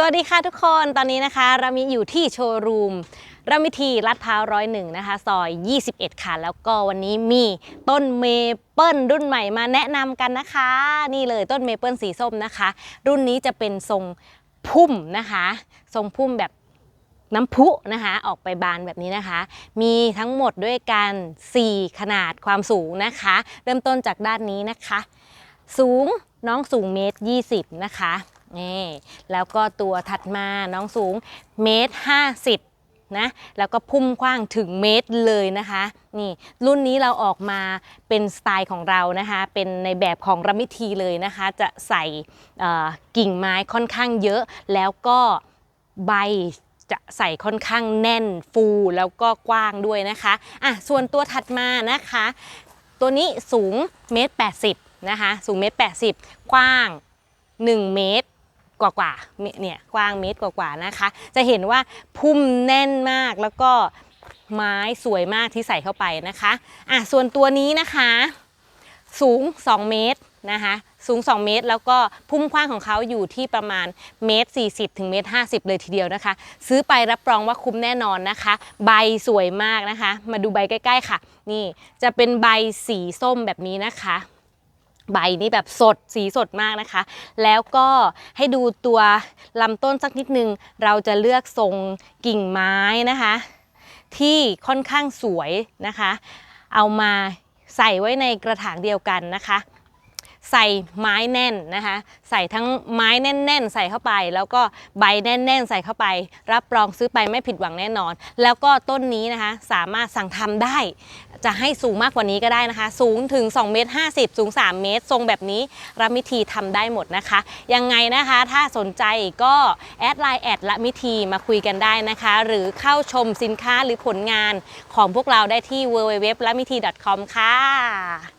สวัสดีค่ะทุกคนตอนนี้นะคะ เรามีอยู่ที่โชว์รูมรามิทีลาดพร้าวร้อยหนึ่งนะคะ ซอย 21 ค่ะ แล้วก็วันนี้มีต้นเมเปิลรุ่นใหม่มาแนะนำกันนะคะ นี่เลยต้นเมเปิลสีส้มนะคะ รุ่นนี้จะเป็นทรงพุ่มนะคะ ทรงพุ่มแบบน้ำพุนะคะ ออกไปบานแบบนี้นะคะ มีทั้งหมดด้วยกัน 4 ขนาดความสูงนะคะ เริ่มต้นจากด้านนี้นะคะ สูงน้องสูงเมตรยี่สิบนะคะ นี่แล้วก็ตัวถัดมาน้องสูงเมตรห้าสิบนะแล้วก็พุ่มกว้างถึงเมตรเลยนะคะ นี่รุ่นนี้เราออกมาเป็นสไตล์ของเรานะคะ เป็นในแบบของรมิทีเลยนะคะ จะใส่กิ่งไม้ค่อนข้างเยอะ แล้วก็ใบจะใส่ค่อนข้างแน่นฟูแล้วก็กว้างด้วยนะคะอะส่วนตัวถัดมานะคะ ตัวนี้สูงเมตรแปดสิบนะคะ สูงเมตรแปดสิบกว้าง 1 เมตร กว่ากว่าๆเนี่ยกว้างเมตรกว่าๆนะคะ จะเห็นว่าพุ่มแน่นมากแล้วก็ไม้สวยมากที่ใส่เข้าไปนะคะอะส่วนตัวนี้นะคะสูง 2 เมตรนะคะสูง 2 เมตร แล้วก็พุ่มกว้างของเขาอยู่ที่ประมาณเมตร 40 ถึงเมตร 50 เลยทีเดียวนะคะ ซื้อไปรับรองว่าคุ้มแน่นอนนะคะ ใบสวยมากนะคะ มาดูใบใกล้ ๆ ค่ะ นี่จะเป็นใบสีส้มแบบนี้นะคะ ใบนี้แบบสดสีสดมากนะคะ แล้วก็ให้ดูตัวลำต้นสักนิดนึง เราจะเลือกทรงกิ่งไม้นะคะ ที่ค่อนข้างสวยนะคะ เอามาใส่ไว้ในกระถางเดียวกันนะคะ ใส่ไม้แน่นนะคะ ใส่ทั้งไม้แน่น ๆ ใส่เข้าไป แล้วก็ใบแน่น ๆ ใส่เข้าไป รับรองซื้อไปไม่ผิดหวังแน่นอน แล้วก็ต้นนี้นะคะสามารถสั่งทำได้ จะให้สูงมากกว่านี้ก็ได้นะคะ สูงถึง2เมตร50 สูง 3 เมตร ทรงแบบนี้รับมิทีทำได้หมดนะคะ ยังไงนะคะถ้าสนใจก็แอดไลน์แอดละมิทีมาคุยกันได้นะคะ หรือเข้าชมสินค้าหรือผลงานของพวกเราได้ที่ www ละมิที .com ค่ะ